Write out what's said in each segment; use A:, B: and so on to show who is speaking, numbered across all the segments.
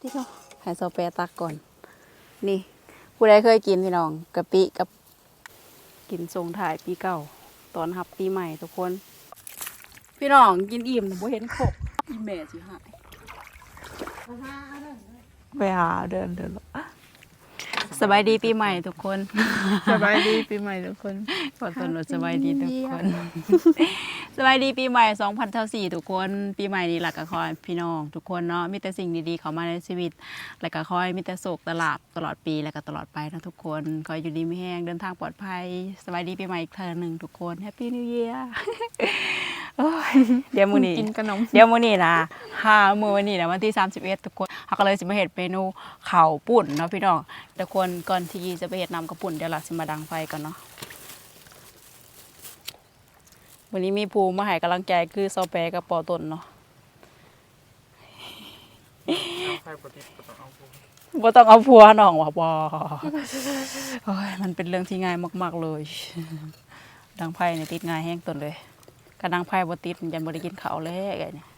A: ที่เขาให้โซเปรตักก่อน นี่ผู้ใดเคยกินพี่น้องกะปิกับกินทรงถ่ายปีเก่า ตอนรับปีใหม่ทุกคน พี่น้องกินอิ่มบ่เห็นครบอีแม่สิหายไปหาเดินเดินสบายดีปีใหม่ทุกคน
B: สบายดีปีใหม่ทุกคน
A: ขอต้อนรับสบายดีทุกคน สบายดีปีใหม่ 2024ทุกคนปีใหม่นี้หลักก็คอยพี่น้องทุกคนเนาะมีแต่สิ่งดีๆเข้ามาในชีวิตแล้วก็คอยมีแต่โศกตลาดตลอดปีแล้วก็ตลอดไปนะทุกคนคอยอยู่ดีไม่แห้งเดินทางปลอดภัยสบายดีปีใหม่อีกเทอหนึ่งทุกคนแฮปปี้นิวเยียร์เดี๋ยวมื้อนี้
B: กินขนม
A: เดี๋ยวมื้อนี้นะห้ามื้อวันนี้นะวันที่ 31 ทุกคนเขาก็เลยสิมาเฮ็ดเมนูข้าวปุ่นเนาะพี่น้องทุกคนก่อนที่จะไปเฮ็ดน้ำกระปุ่นเดี๋ยวเราสิมาดังไฟก่อนเนาะ วันนี้มีภูมิมาให้กำลังใจคือเซาแปรกับปอตนเนาะบ่ต้องเอาผัวน้องว่ะบ่โอ้ยมันเป็นเรื่องที่ง่ายมาก ๆ เลย ดังไพ่เนี่ยติดง่ายแห้งตนเลยกระดังไพ่บ่ติดยันบ่ได้กินข้าวเลยไงเนี่ย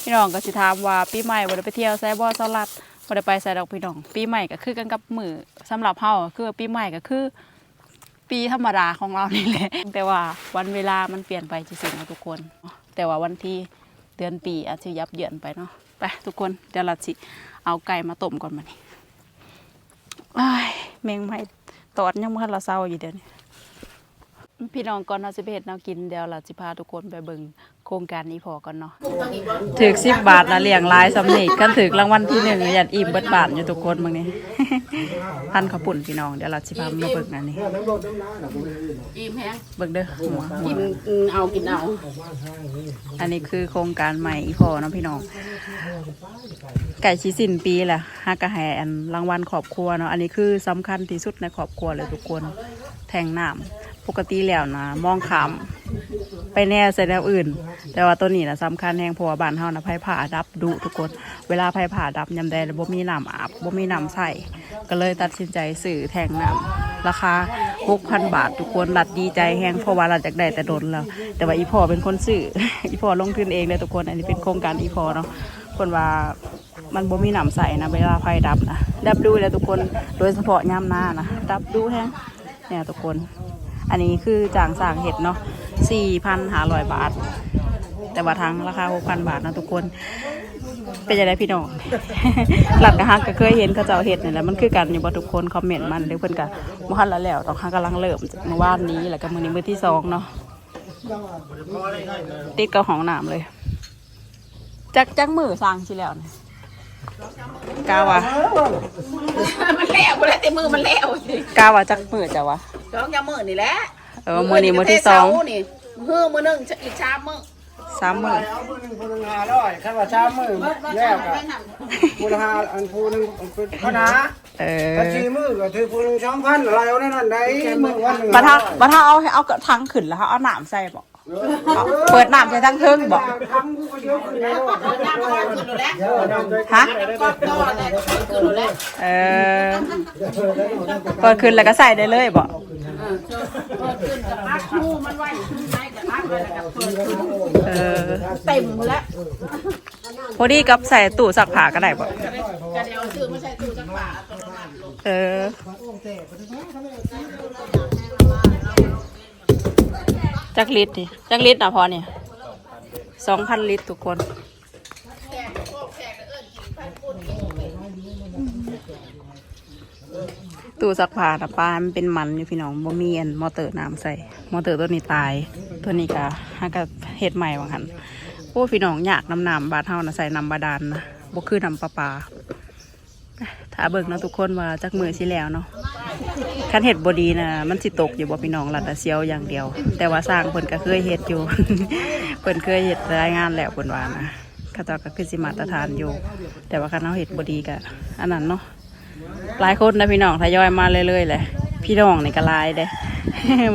A: พี่น้องก็สิถามว่าปีใหม่บ่ได้ไปเที่ยวไซบ่สลัด บ่ได้ไปไสดอกพี่น้อง ปีใหม่ก็คือกันกับมือสำหรับเฮาคือปีใหม่ก็คือ ปีธรรมดาของเรานี่แหละแต่ว่าวันเวลามันเปลี่ยนไปจริงๆนะทุกคน แต่ว่าวันที่เดือนปีอาจจะยับเยินไปเนาะไปทุกคนเดี๋ยวเราสิเอาไก่มาต้มก่อนมานี่อ้ายแมงไม่ตอดยังมันละเศร้าอยู่เดี๋ยวนี้ พี่น้องก่อนเราจะไปเห็ดแนวกินเดี๋ยวเราจะพาทุกคนไปเบิ่งโครงการนี้พอก่อนเนาะถือสิบบาทนะเลี้ยงหลายสำนีกันถือรางวัลที่หนึ่งอย่าอิ่มเบิดบาทอยู่ทุกคนบางนี้พันข้าวปุ่นพี่น้องเดี๋ยวเราจะพามาเบิ่งอันนี้
C: อิ่มแฮง
A: เบิ่งเด้อหัว
C: กินเอากินเอา
A: อันนี้คือโครงการใหม่อีพอเนาะพี่น้อง ไก่ชีสิ้นปีแหละฮักกะแหอันรางวัลขอบครัวเนาะอันนี้คือสำคัญที่สุดในครอบครัวเลยทุกคน แทงน้ำ ปกติแล้วนะมองขามไปแน่ใส่แนวอื่น แต่ว่าตัวนี้นะสำคัญแหงเพราะว่าบ้านเฮานะไผผ่าดับดุทุกคน เวลาไผผ่าดับยำแดงบ่มีน้ำอาบบ่มีน้ำใส่ก็เลยตัดสินใจซื้อแทงน้ำราคา6,000 บาททุกคนรัดดีใจแหงเพราะว่ารัดจากได้แต่โดนแล้วแต่ว่าอีพ่อเป็นคนซื้ออีพ่อลงทุนเองเลยทุกคน อันนี้เป็นโครงการอีพ่อเนาะคนว่ามันบ่มีน้ำใส่นะเวลาไฟดับนะดับดูแล้วทุกคนโดยเฉพาะย่ำหน้านะดับดูแฮงเนี่ยทุกคน อันนี้คือจางสร้างเห็ดเนาะ4,500บาท แต่ว่าทั้งราคา6,000บาทนะทุกคน เป็นยังไงพี่น้องหลักกะฮักก็เคยเห็นเขาเจ้าเห็ดนี่แหละมันคือกันอยู่บ่ทุกคนคอมเมนต์มันเดี๋ยวเพิ่นก็บ่ทันละแล้วต้องฮักกำลังเริ่มเมื่อวานนี้แล้วก็มื้อนี้มื้อที่สองเนาะติดกับห้องน้ำเลยจักจักมือสร้างสิแล้วนี่กาว่า
C: มันแล้วบ่ได้แต่มือมันแล้วสิ
A: กาว่าจักมือจ้ะวะ
C: สองยามมื้อนี่แหละ
A: เออมื้อนี้มื้อที่สอง
C: มื้นี่มื้อมื้อหนึงอีกชามมื้อ
A: สามมือ
D: เอาผู้หนึ่งผู้หนึ่งห้าร้อยข้าว่าเช้ามือแล้วกับผู้ละห้าอันผู้หนึ่งเป็นคณะ
A: เออ
D: ถ้าสี่มือก็ถือผู้หนึ่งสองพันอะไรเอาแน่นอนได้มือวันหนึ่ง
A: บัดถ้าบัดถ้าเอาให้เอากระทังขึ้นแล้วเอาน้ำใส่บ่เอาเปิดน้ำใส่ทั้งเทิงบ่
D: ทำกูก็เดียวขึ้นแล้ว
C: น้ำก็ขึ้นแล้ว
D: เดี๋ยวน้ำใจ
A: ฮะ
C: ก็ต่อแต่ขึ้นแล้ว
A: เออเปิดขึ้นแล้วก็ใส่ได้เลยบ่
C: เออ เปิดขึ้นกับพักคู่มันไว้ขึ้นไหนกับพักเลยกับเปิดขึ้น
A: เออ
C: เต็มแล้ว
A: พอดีกับใส่ตู้ซักผ้าก็ได้บ่
C: ก็เดียวซื้อมาใส่ตู้จักบาทตัวละ
A: เออ จักลิตรดิจักลิตรนะพอเนี่ยสองพันลิตรทุกคน ตู้ซักผ้านะปลามันเป็นมันอยู่พี่น้องบ่มีอันมอเตอร์น้ำใส่มอเตอร์ตัวนี้ตาย ตัวนี้ก็ฮักก็เฮ็ดใหม่บางหันโอ้พี่น้องอยากน้ำน้ำบาดเฮานะใส่น้ำบาดาลนะบ่คือน้ำประปลาถ้าเบิ่งเนะทุกคนว่าจักมือสิแล้วเนาะคันเฮ็ดบดีนะมันสิตกอยู่บ่พี่น้องหลัดแต่เสียวอย่างเดียว แต่ว่าสร้างเพิ่นก็เคยเฮ็ดอยู่เพิ่นเคยเฮ็ดรายงานแล้วเพิ่นว่านะเขาเจ้าก็คือสิมาตรฐานอยู่ แต่ว่าคันเฮาเฮ็ดบดีก็อันนั้นเนาะ หลายคนนะพี่น้องทยอยมาเรื่อยๆเลยพี่น้องนี่ก็ลายเด้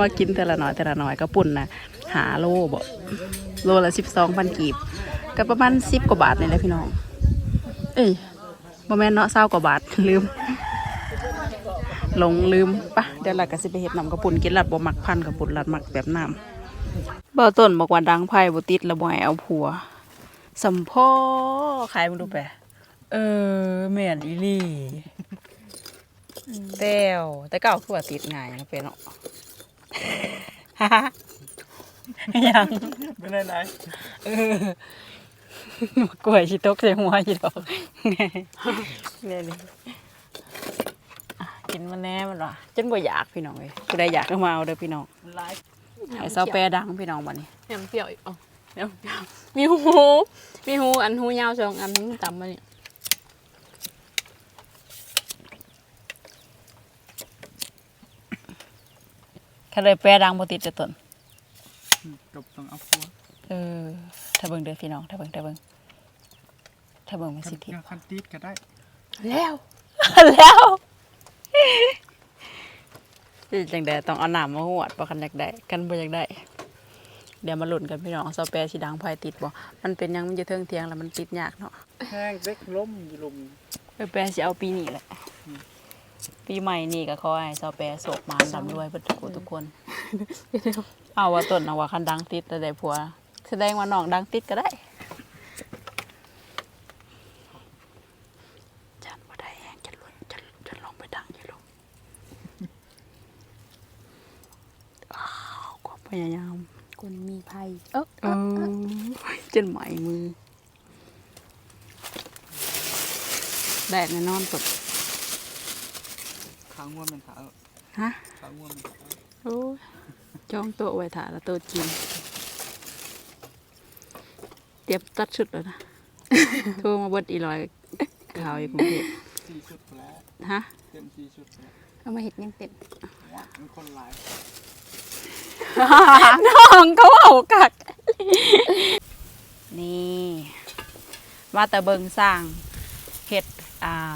A: มากินแต่ละหน่อยแต่ละหน่อยก็ปุ่นนะหาโลบ่โลละสิบสองพันกีบก็ประมาณสิบกว่าบาทนี่แหละพี่น้อง เอ้ยบ่แม่นเนาะเศร้ากว่าบาทลืมหลงลืมปะเดี๋ยวเราก็สิไปเฮ็ดน้ำกระปุ่นกินหลัดบ่มักพันกระปุ่นลัดมักแบบน้ำเบ่ต้นบอกว่าดังไพ่บ่ติดแล้วบ่ให้เอาผัวสัมพ่อขายมึงดูไปเออแม่นอีลี่ แต้วแต่เก่าคือว่าติดง่ายนะเป็นเนาะยัง
D: ไม่ได้ไร
A: เออกล้วยชิตกใส่หัวชิดอกเนี่ยนี่อะกินมันแน่มันวะจนบ่อยากพี่น้องเลยกูได้อยากก็มาเอาเด้อพี่น้องไอ้เซาแปรดังพี่น้องบัดนี้
B: ยำเปรี้ยวอีกอ๋อยำเปรี้ยวมีหูมีหูอันหูยาวสองอันตำมาเนี่ย
A: แค่เลยแปรดังบ่ติดจะต้น
D: จบต้องเอาพัว
A: เออถ้าเบิ่งเด้อพี่น้องถ้าเบิ่งถ้าเบิ่งถ้าเบิ่งมันสิทิ
D: คันตีดก็ได้
B: แล้ว
A: แล้วสิจังไดต้องเอาน้ำมาหวดบ่คันอยากได้กันบ่อยากได้เดี๋ยวมาลุ้นกันพี่น้องเซาแปรสิดังไผติดบ่มันเป็นหยังมันจะเทิงเทียงแล้วมันติดยากเนาะ
D: แห้งเด็กล้มอยู่ลุม
A: ไปแปรสิเอาปีนี้แหละ ปีใหม่นี่ก็ขอให้เซาแปรโศกหมานดำด้วยเบิดทุกคนทุกคน เอาว่าต้นเอาว่าคันดังติดแต่ได้ผัวแสดงว่าน้องดังติดก็ได้จันบ่ได้แฮงจะลุ้นจะจะลองไปดังอยู่ลงอ้าวความพยายาม
B: คนมีภัย เออ
A: เออจนไหมมือแดดแน่นอนตด
D: ค้า งวัวเป็นขา
A: ฮะ
D: ค้างวัวเป็นขา
A: โอ้ยจองโต๊ะไว้ถ่ายแล้วโต๊ะกิน เตรียมตัดชุดแล้วนะ โทรมาเบิดอีลอยข่าวอยู่กรุงเทพ
D: สี่ชุดแล้ว
A: ฮะ
D: เต็มสี่ชุดแล้ว
B: เอามาเห็ดยังเต็ม
D: ว่ามันคนหลาย
A: น้องเขาเอากักนี่มาแต่เบิงสร้างเห็ดอ่า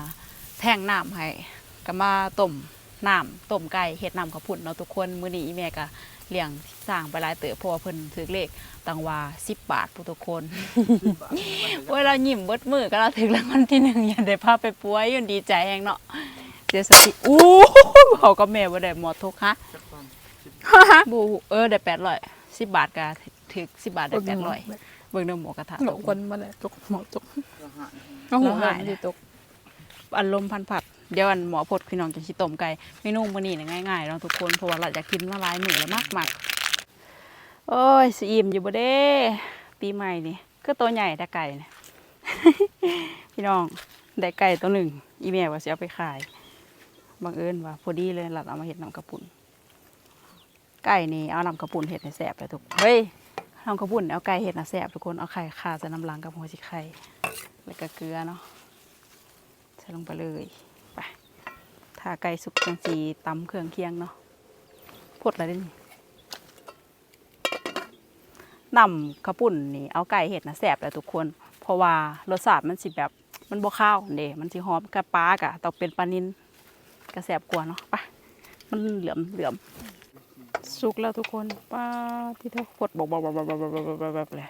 A: แท่งน้ำให้ ก็มาต้มน้ำต้มไก่เห็ดน้ำข้าวปุ่นเนาะทุกคนมื้อนี้อีแม่ก็เลี้ยงสร้างไปหลายเติบเพราะว่าเพิ่นถือเลขตังว่า10บาทผู้ทุกคนเวลายิ้มเบิดมือก็เราถึงรางวัลที่หนึ่งอย่าได้พาไปป่วยอยุ่นดีใจแฮงเนาะเสียสติอู้เขากับแม่บ่ได้หมดทุกฮะ
D: จักตอน
A: บูเออได้แปดร้อยสิบบาทก็ถึกสิบบาทได้แปดร้อยเบิ่งเนื้อหมูกระทะ
B: หลงคนมาเลยตกหมอตก
D: ก็หาย
B: เอาหัวหายดิตก
A: อารมณ์พันผัด เดี๋ยวอันหมอพดพี่น้องจะชิต้มไก่เมนูมื้อนี้น่ะง่ายๆเนาะทุกคนเพราะว่าเราอยากกินมาหลายมือแล้วมากมากๆโอ้ยสิอิ่มอยู่บ่เด้ปีใหม่นี่ก็ตัวใหญ่แต่ไก่เนี่ยพี่น้องได้ไก่ตัวหนึ่งอีแม่ว่าสิเอาไปขายบังเอิญว่าพอดีเลยหลัดเอามาเห็ดน้ำกระปุ่นไก่นี่เอาน้ำกระปุ่นเห็ดให้แสบเลยทุกเฮ้ยน้ำกระปุ่นเอาไก่เห็ดนะแสบทุกคนเอาไข่ขาใส่น้ำลังกับหัวชิไข่แล้วก็เกลือเนาะใส่ลงไปเลย ขาไก่สุกจังสีตำเครื่องเคียงเนาะพดอะไรได้นี่นำข้าวปุ่นนี่เอาไก่เห็ดนะแสบเลยทุกคน เพราะว่ารสชาติมันสิแบบมันบ่ข้าวเด้มันสิหอมกระปากะต้องเป็นปลานินกระแสบกว่าเนาะไปมันเหลือมเหลือมสุกแล้วทุกคนป้าที่เธอพดบอกบอกบอกบอกบอกบอกบอกเลย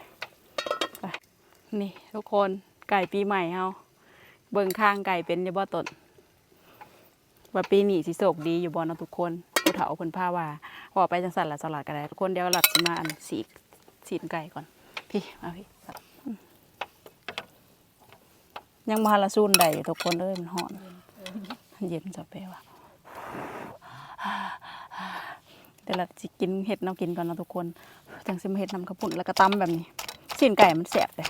A: นี่ทุกคนไก่ปีใหม่เฮาเบิ่งข้างไก่เป็นยบตน ว่าปีนี้สิโศกดีอยู่บ่เนาะทุกคนผู้เฒ่าเพิ่นพาว่าว่าไปจังสั่นละสลัดกันได้ทุกคนเดี๋ยวหลับสิมาอันสีกสีนไก่ก่อน พี่มาพี่ยังมาละซูนใดอยู่ทุกคนเอ้ยมันหอนมันเย็นจะไปว่ะเดี๋ยวเราจะกินเห็ดน้ำกินก่อนนะทุกคนจังสิมาเห็ดน้ำกระปุ่นแล้วก็ตำแบบนี้สิ้นไก่มันแสบเลย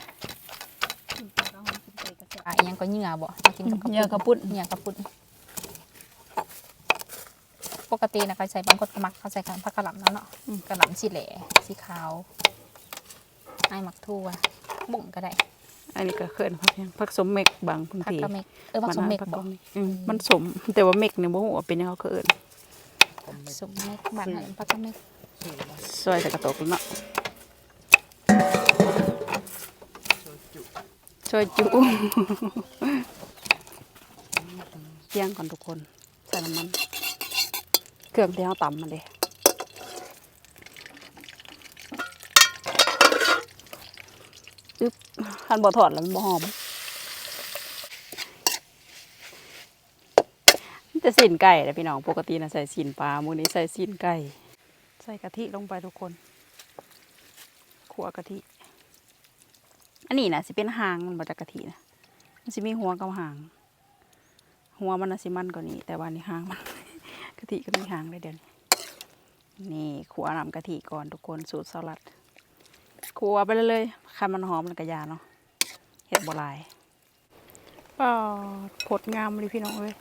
B: อะอิหยังก็เหงื่อบ่มากินกับ
A: เหงื่อกระปุ้น
B: เหงื่อกระปุ้น ปกตินะเขาใส่บางคนก็มักเขาใส่กันผักกะหล่ำนั่นเนาะกะหล่ำสีแหล่สีขาวไอ้หมักทั่วบุ่งก็ได้
A: อันนี้ก็เขินพักยังพักสมเมกบางพื้น
B: ผัก
A: ที่
B: กะเมกเออผักสมเมก
A: พัก
B: บ่
A: สมเมกอืมมันสมแต่ว่าเมกเนี่ยบ่ฮู้ว่าเป็นยังไงเขาเขิน
B: สมเมกบ้านไหนผักกะเมก
A: ซอยใส่กระโตกแล้วเนาะช่วยจุเคี่ยงก่อนทุกคนใส่น้ำมัน เครื่องที่เราตำมันเลยอึ๊บคันบ่ถอดแล้วมันบ่หอมจะสินไก่นะพี่น้องปกตินะใส่สินปลามื้อนี้ใส่สินไก่ ใส่กะทิลงไปทุกคนขัวกะทิ อันนี้นะสิเป็นหางมันมาจากกะทินะมันสิมีหัวกับหาง หัวมันนะสิมันกว่านี้ แต่ว่านี่หางมันะทิก็มีหางเลยเดี๋ยวนี้นี่ขัวนำกะทิก่อนทุกคนสูตรสลัดขัวไปเลยเลยๆคันมันหอมมันกระยาเนาะเห็ดบัวลายป้าดผดงามเลยพี่น้องเลย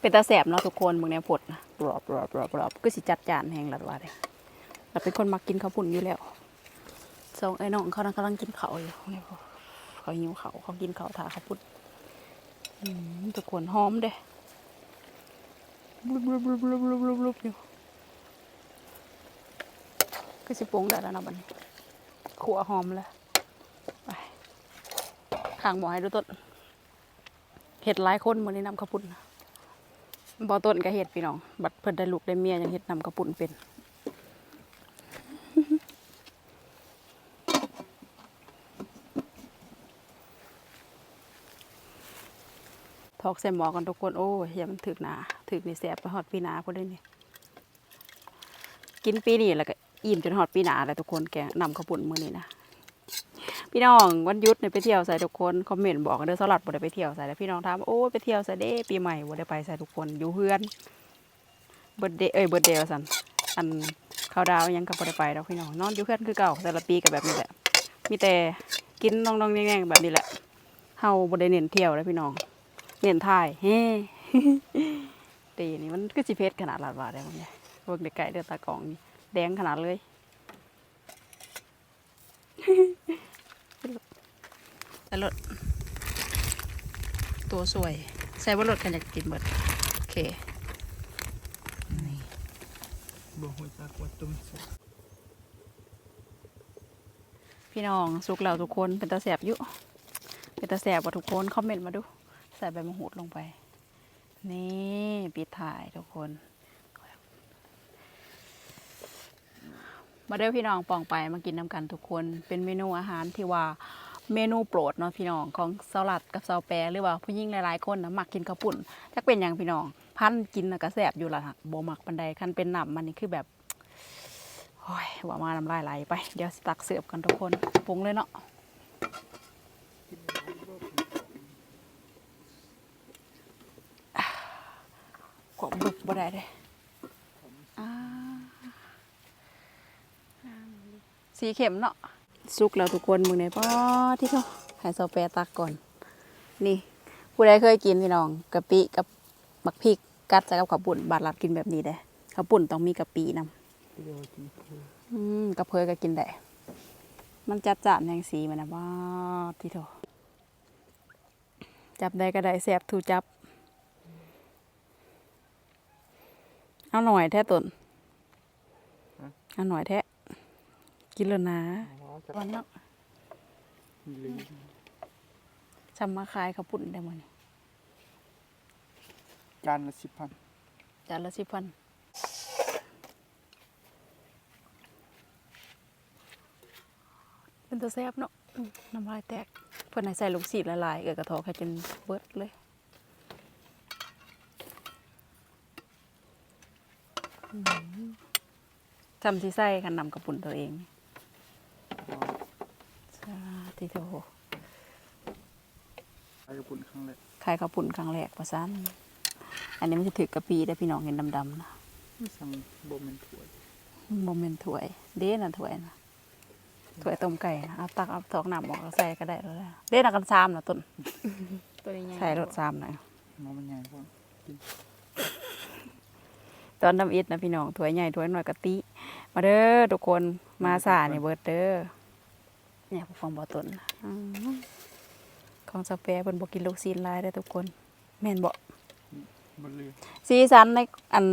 A: เป็นตาแสบเนาะทุกคนมึงเนี่ยผดนะปลอบปลอบปลอบปลอบก็สิจัดจานแหงหลัดว่าเลยเราเป็นคนมักกินข้าวปุ่นอยู่แล้วสองไอ้น้องเขานั่งกำลังกินเขาอยู่เนี่ยเขาหิวเขาเขากินเขาวถาข้าวปุ่นทุกคนหอมเด้ บลุบลุบลุบลุบลุบลุบลุบอยู่ก็สิปรุงได้แล้วนะบัดนี้ขัวหอมแล้วไปข้างหมอให้ดูต้นเห็ดหลายคนมื้อนี้นำข้าวปุ่นบ่ต้นก็เห็ดพี่น้อง บัดเพิ่นได้ลูกได้เมียยังเห็ดนำข้าวปุ่นเป็น อกใส่หมอกันทุกคนโอ้ยอย่ามันถึกหนาถึกนี่แสบไปหอดปีนาพอได้นี่กินปีนี้แล้วก็อิ่มจนหอดปีหนาแล้วทุกคนแกนำข้าวปุ่นมือนี้นะพี่น้องวันยุดเนี่ยไปเที่ยวใส่ทุกคนคอมเมนต์บอกกันเด้อสลัดบ่ได้ไปเที่ยวใส่แล้วพี่น้องถามโอ้ยไปเที่ยวใส่เด้ปีใหม่บ่ได้ไปใส่ทุกคนอยู่เฮือนเบิร์ดเดย์เอ้ยเบิร์ดเดย์สันอันเขาดาวยังกับบ่ได้ไปดอกพี่น้องนอนอยู่เฮือนคือเก่าแต่ละปีก็แบบนี้แหละมีแต่กินน้องๆแง่งๆแบบนี้แหละเฮาบ่ได้เน้นเที่ยวแล้วพี่น้อง เนียนถ่ายเฮ้ตีนี่มันก็สิเพชรขนาดหลาดว่าได้มั้งเนี่ยเบิ่งไกลๆเดือตากองนี่แดงขนาดเลยแต่รถตัวสวย ใส่ว่ารถกันอยากกินเบิดโอเค
D: บ่ฮู้จักว่าตุ้ม
A: พี่น้องสุกแล้วทุกคนเป็นตาแสบอยู่เป็นตาแสบว่าทุกคนคอมเมนต์มาดู ใส่ใบมะกรูดลงไป นี่ปิดถ่ายทุกคน มาเด้อพี่น้องปองไปมากินน้ำกันทุกคน เป็นเมนูอาหารที่ว่าเมนูโปรดเนาะพี่น้องของสลัดกับซาวแปรหรือว่าผู้หญิงหลายๆคนนะมักกินข้าวปุ่นจักเป็นอย่างพี่น้อง พันกินน่ะก็แสบอยู่ละค่ะบ่มักปันใดคันเป็นหนำมันนี่คือแบบโอ้ยว่ามาน้ำลายไหลไป เดี๋ยวสิตักเสิร์ฟกันทุกคนปรุงเลยเนาะ กบบึกบ่ได้เลยอ่าสีเข็มเนาะสุกแล้วทุกคนมึงเนี่ยป้อที่เขาให้ซอแปรตักก่อน นี่ผู้ใดเคยกินพี่น้องกะปิกับบักพริกกัดใส่กับข้าวปุ่นบาดลัดกินแบบนี้เด้ข้าวปุ่นต้องมีกะปินำ
D: เดียวกินเพิ่น
A: อืมกระเพยก็กินได้มันจัดจานแหงสีมันนะบ้าที่โถจับได้ก็ได้แสบถูจับ เอาหน่อยแท้ตนเอาหน่อยแท้กินแล้วนะ
D: อ๋อจะ
A: วันเนาะ
D: ลืม
A: จำมาขายข้าวปุ่นได้มั้ย
D: จานละ10,000
A: จานละสิบพันเป็นตัวแซ่บเนาะอืมน้ำลายแตกเพื่อนให้ใส่ลูกศิษย์ละลายเกิดกระทอกให้จนเบิดเลยอืม จำที่ใส่กันนำกระปุ่นตัวเองสาธุโถ
D: ไปกับปุ่นครั้งแรก
A: ขายข้าวปุ่นครั้งแรกประซันอันนี้มันจะถือกะปีได้พี่น้องเห็นดำๆนะ
D: สั่งบ่แม่นถ้วย
A: โมเมนถ้วย เด้น่ะถ้วยนะถ้วยต้มไก่นะเอาตักเอาทอกน้ำออกแล้วใส่ก็ได้แล้วแหละเด้น่ะกันซามนะต้น
B: ตัวนี้ไง
A: ใส่รสซามหน่อย
D: น้องมันใหญ่พอ
A: ตอนทำอิดนะพี่น้องถ้วยใหญ่ถ้วยหน่อยกะติมาเด้อทุกคนมาสาเนี่ยเบิดเด้อเนี่ยผู้ฟังบ่ต้นอืมของสเปรเพิ่นบ่กินลูกซีนหลายได้อทุกคน แม่นบ่
D: บ่ลืม
A: สีสันในอัน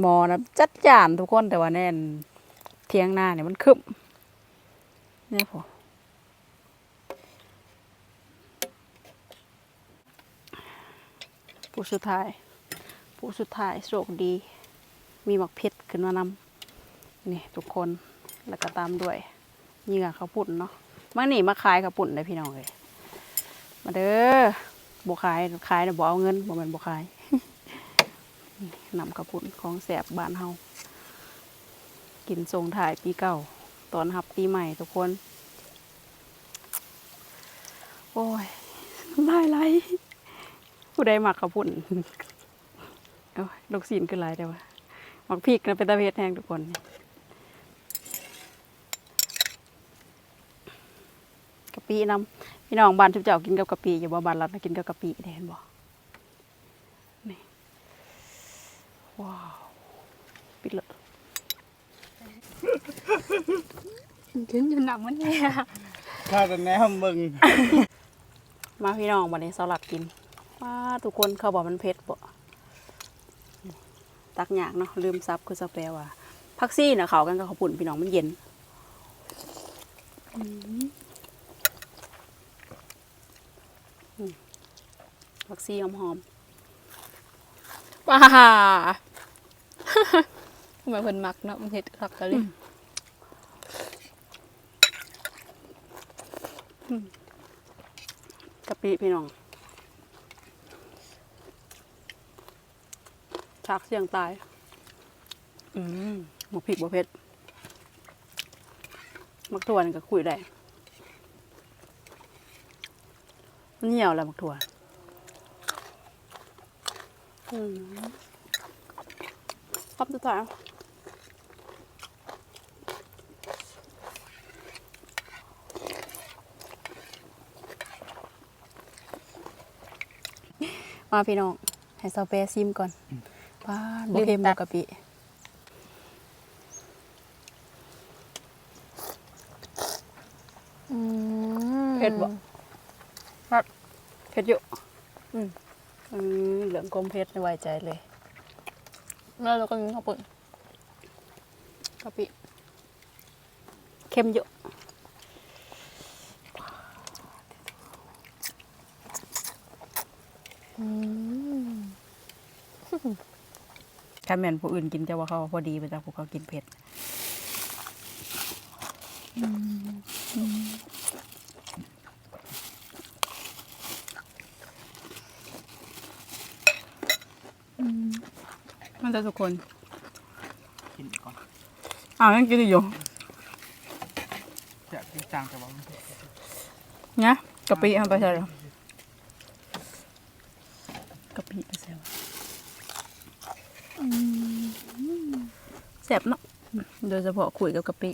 A: หมอนะจัดจานทุกคนแต่ว่าแน่นเทียงหน้าเนี่ยมันคึมเนี่ยพอผู้สุดท้าย ผู้สุดท้ายโชคดี มีหมักเพชรขึ้นมานำนี่ทุกคนแล้วก็ตามด้วยเหยื่อข้าวปุ่นเนาะมานี่มาขายข้าวปุ่นเลยพี่น้องเลยมาเด้อบ่ขายขายนะบ่เอาเงินบ่แม่นบ่ขายนี่นำกระปุ่นของแสบบ้านเฮากินทรงถ่ายปีเก่าตอนรับปีใหม่ทุกคน โอ้ยลายไหลผู้ใดหมักกระปุ่นโอ้ยลูกศิลขึ้นหลายแต่ว่า หมักพริกนะเป็นตะเพ็ดแห้งทุกคนกะปินำพี่น้องบ้านทุกเจ้ากินกับกะปิอยู่บ่บ้านเรานะกินกับกะปิได้เห็นบ่นี่ว้าวปิดเลย
B: กินจนหนักมันเนี่ย
D: ถ้าแต่แนวมึง
A: มาพี่น้องวันนี้สลัดกินว้าทุกคนเขาบอกมันเผ็ดบ่ ตักยากเนาะลืมซับคือสเปรว่าพักซี่นะเขากันกับข้าวปุ่นพี่น้องมันเย็นอืมอืมพักซี่หอมๆ
B: ป้าทำไมเพิ่นมักเนาะมันเฮ็ดคักกะเลย
A: กะปิพี่น้อง ชักเสียงตาย อืมหมกพริกบะเพ็ดมักถั่วนี่ก็คุยได้มันเหี่ยวแล้วมักถั่วอืมคำสุดท้ายมาพี่น้อง ให้เซาเปรซิมก่อน ป้าดบะเค็มบะกะปิ
B: อืม
A: เผ็ดบ่
B: ครับ
A: เผ็ดอยู่อืมอืมเหลืองกลมเผ็ดไม่ไว้ใจเลย
B: แล้วเราก็กินข้าวปุ้น
A: กะปิเค็มอยู่
B: อืม
A: ถ้าแม่นผู้อื่นกินจะว่าเขาพอดีไปจากพวกเขากินเผ็ดมันจะทุกคน
D: กินก่อน
A: อ้าวยังกินอยู่
D: จะจริงจังแต่ว่า
A: เนี่ยกะปิเอาไปใส่หรอกะปิไปใส่วะ แซ่บเนาะโดยเฉพาะคุยกับกะปิ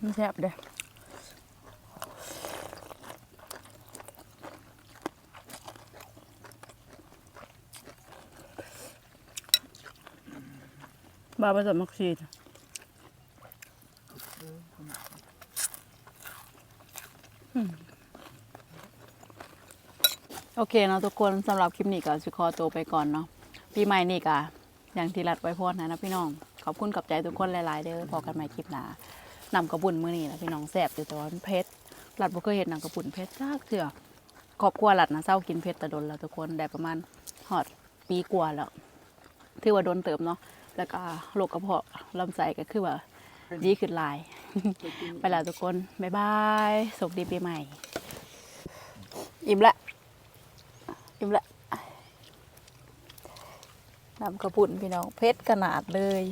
A: มันแซ่บเด้บาผสมมักชีดอื โอเคเนาะทุกคนสำหรับคลิปนี้ก็สิขอตัวไปก่อนเนาะปีใหม่นี่ก็อย่างที่รัดไว้พอดนะนะพี่น้อง ขอบคุณกับใจทุกคนหลาย ๆ เด้อพอกันใหม่คลิปหน้านำกระบุนมือนี่นะพี่น้องแซ่บอยู่แต่ว่ามันเผ็ดรัดบ่เคยเห็นนำกระบุนเผ็ดซากเถื่อครอบครัวรัดนะเศร้ากินเผ็ดแต่โดนแล้วทุกคนได้ประมาณหอดปีกว่าแล้วถือว่าโดนเติมเนาะแล้วก็โรคกระเพาะลำไส้ก็คือว่าดีขึ้นลาย ไปแล้วทุกคน บ๊ายบายสวัสดีปีใหม่ อิ่มละ อิ่มละน้ำกระปุ่นพี่น้องเผ็ดขนาดเลย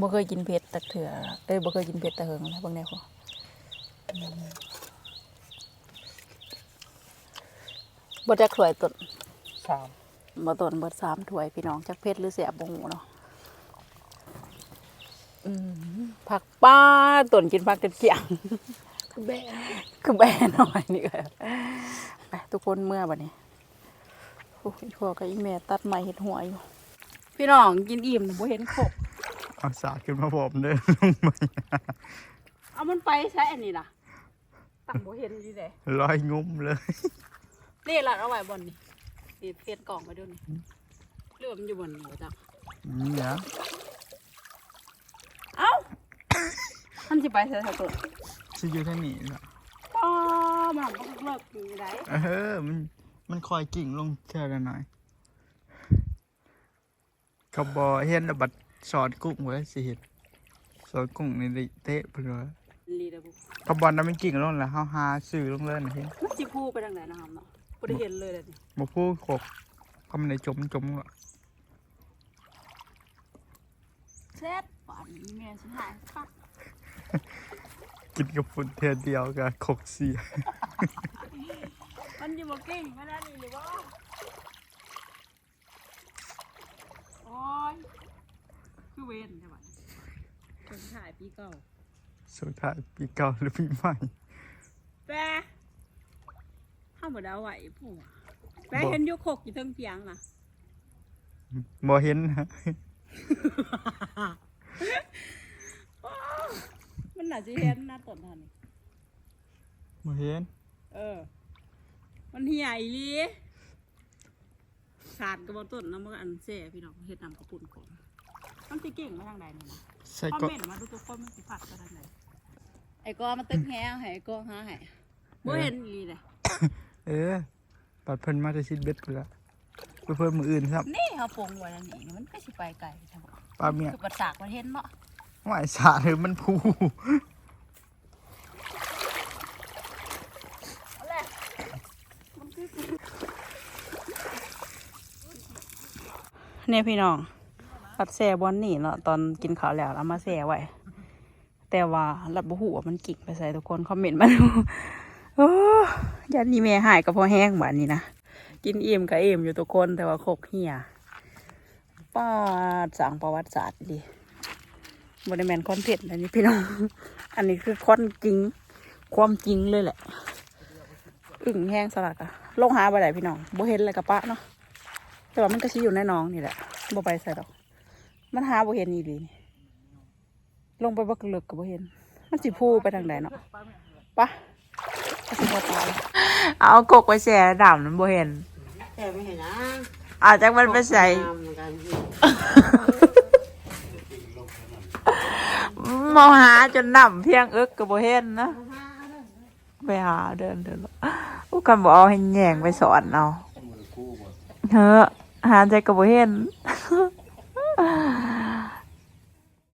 A: บ่เคยกินเผ็ดตักเถื่อเอ้ยบ่เคยกินเผ็ดตะเหิงนะเบางแนวพออืมบ่จะขวยต้น
D: สาม
A: มาต้นเบิดสามถ้วยพี่น้องจักเพชรหรือเสียบงหูเนาะอืม ผักป้าต้นกินผักจนเกลี่ยง
B: แบะ
A: คือแบนหน่อยนี่ก็ไปทุกคนเมื่อบัดนี้โอ้ยพ่อกับอีแม่ตัดไม้เห็ดหัวอยู่ พี่น้องกินอิ่มบ่เห็นขบ
D: เอาสาดขึ้นมาผมเด้อลงมา
A: เอามันไปใช้อันนี้ล่ะตั้งบ่เห็นดีเด้
D: ลอยงุ้มเลย
A: นี่ล่ะเอาไว้บนนี่นี่เพียนกล่องไว้ด้วยนี่เรื่องมันอยู่บนนี่บ่จัก
D: นี่นะ
A: เอ้ามัน สิไปใส่ใส่ต้น
D: ชื่ออยู่ท่านี่นะ
A: ป้ามันบ่เลิกกินได้
D: เออมันมันคอยกิ่งลงแค่ละหน่อยเขาบอเห็นแล้วบัดสอนกุ้งไว้สิเห็นสอนกุ้งในเตะเพื่อ
A: ลีเดอร์บุ
D: เขาบอลนั้นมันจริงลงแล้วเฮาหาซื้อลงเลยนะเห็น
A: มันสิพูไปทางไหนนะครับเนาะบ่ได้เห็นเลยเลยนี่
D: บ่พูดขกเขามันในจมจมอะ
A: เซ็ตป่านนี้แม่สิหายคัก
D: กินกับฝุ่นเทียเดียวกับขกเสีย
A: มันอยู่บ่เก่งขนาดนี้เลยบ่โอ้ยคือเวนใช่ป่ะเป็นถ่ายปีเก่า
D: สุดท้ายปีเก่าหรือปีใหม่
A: แปะห้ามบ่ได้เอาไหวผู้แปะเห็นอยุคกอยู่เทิงเพียงน่ะ
D: บ่เห็นนะ
A: มันน่าจะเห็นนะต้นทันนี่
D: บ่เห็น
A: เออ มันเหี่ยอีหลีขาดกระบอกต้นน้ำมันก็อันเซ่พี่น้องเฮ็ดน้ำกระปุ่นก่อนมันสิเก่งมาทางใดนี่นะ
D: ใส่
A: คอม
D: ก็
A: เมนต์มาดูทุกคนมันสิผัดไปทางไหนไอ้กอมันตึกแฮวให้ไอ้กอหาให้บ่เห็นอีหลีเลย
D: เออปัดเพิ่นมาจะชิดเบ็ดกูละไปเพิ่มมืออื่นครับ
A: นี่เขาปรุงไว้แล้วนี่มันก็สิไปไกลใช่บ่
D: ปลาเมีย
A: คือประสากประเทศเนาะ
D: หวายสาหรือมันพู
A: เนี่ยพี่น้องปัดแซ่บอนนี่เนาะตอนกินข้าวแล้วเอามาแซ่ไว้แต่ว่ารับบุหูว่ามันกิ่งไปใส่ทุกคนคอมเมนต์มาดูโอ้ยานี่แม่หายก็พอแห้งแบบนี้นะกินเอี่มก็เอี่มอยู่ทุกคนแต่ว่าโคกเหี่ยป้าดสั่งประวัติศาสตร์ดี บริแมนคอนเทนต์อันนี้พี่น้อง อันนี้คือคอนจริง ความจริงเลยแหละ อึ่งแห้งสลัดอะลงหาไปไหนพี่น้องบ่เห็นเลยกับปะเนาะ แต่ว่ามันก็ชี้อยู่ในหน้องนี่แหละบ่ไปใส่ดอก มันหาบ่เห็นอีหลีนี่ลงไปบักเลือกก็บ่เห็น มันสิพูไปทางไหนเนาะปะก็สิบ่ตายเอากกไปแช่ดำมันบ่เห็น
E: แต่ไม่เห็นนะ
A: อาจจะมันไปใส่
E: ทำกัน
A: มาหาจนน้ำเพียงเอิกก็บ่เห็นนะไปหาเดินเดินอู้กันบ่เอาให้แยงไปสอนเอาเฮ้อหาใจก็บ่เห็น